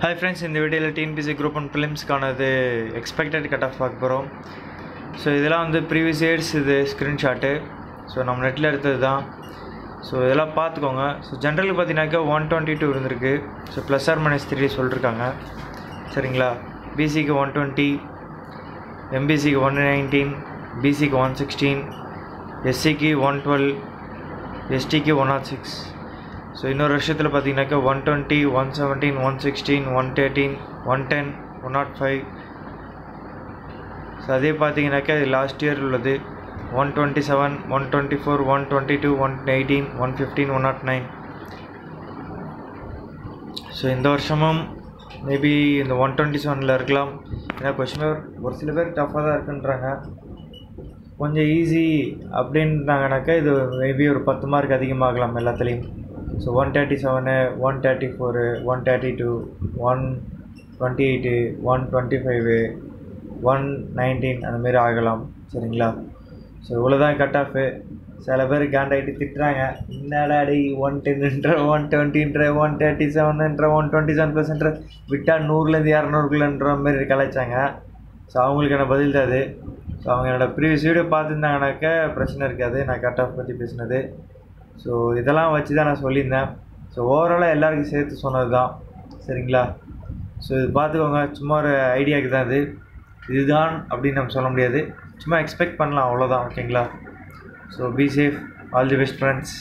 Hi friends இந்த வீடியோவில் TNPSC group one ஃபிலிம்ஸ்க்கானது எக்ஸ்பெக்டட் கட் ஆஃப் பார்க்க போகிறோம் ஸோ இதெல்லாம் வந்து ப்ரீவியஸ் இயர்ஸ் இது ஸ்க்ரீன்ஷாட்டு ஸோ நம்ம நெட்டில் எடுத்தது தான் ஸோ இதெல்லாம் பார்த்துக்கோங்க. ஸோ ஜென்ரலுக்கு பார்த்தீங்கன்னாக்கா ஒன் டுவெண்ட்டி டூ இருந்திருக்கு. So plus or minus three சொல்லியிருக்காங்க சரிங்களா? பிசிக்கு ஒன் டுவெண்ட்டி எம்பிசிக்கு ஒன் நைன்டீன் பிசிக்கு ஒன் சிக்ஸ்டீன் எஸ்சிக்கு ஒன் டுவெல் எஸ்டிக்கு ஒன் நாட் சிக்ஸ் ஸோ இன்னொரு வருஷத்தில் பார்த்தீங்கன்னாக்கா one twenty one seventeen one sixteen one thirteen one ten one nought five so அதே பார்த்தீங்கன்னாக்கா இது லாஸ்ட் இயர் உள்ளது. One twenty seven one twenty four one twenty two one eighteen one fifteen one nought nine so இந்த வருஷமும் maybe இந்த one twenty செவனில் இருக்கலாம். ஏன்னா கொஷின் பேப்பர் ஒரு சில பேர் டஃப்பாக தான் இருக்குன்றாங்க. கொஞ்சம் ஈஸி அப்படின்றாங்கனாக்கா இது மேபி ஒரு பத்து மார்க் அதிகமாகலாம் எல்லாத்துலேயும். So one thirty seven one thirty four one thirty two one twenty eight one twenty five one nineteen அந்தமாரி ஆகலாம். சரிங்களா? ஸோ இவ்வளோ தான் கட் ஆஃபு சில பேர் காண்டாகிட்டு திட்டுறாங்க. என்னடா அடி ஒன் டென்ன்ற ஒன் டுவெண்ட்டின்ற ஒன் தேர்ட்டி செவனுன்ற ஒன் டுவெண்ட்டி செவன் ப்ளஸ்ன்ற விட்டால் நூறுலேருந்து இரநூறுக்குள்ளன்ற மாதிரி கலாய்ச்சாங்க. ஸோ அவங்களுக்கு என்ன பதில் தான் அது ஸோ அவங்க என்னோடய ப்ரீவியஸ் வீடியோ பார்த்துருந்தாங்கனாக்கா பிரச்சனை இருக்காது. நான் கட் ஆஃப் பற்றி பேசினது. ஸோ இதெல்லாம் வச்சு தான் நான் சொல்லியிருந்தேன். ஸோ ஓவராலாக எல்லாருக்கும் சேர்த்து சொன்னது தான் சரிங்களா? ஸோ இது பார்த்துக்கோங்க. சும்மா ஒரு ஐடியாவுக்கு தான் இது. இதுதான் அப்படின்னு நம்ம சொல்ல முடியாது. சும்மா எக்ஸ்பெக்ட் பண்ணலாம். அவ்வளோதான் ஓகேங்களா so be safe all the best friends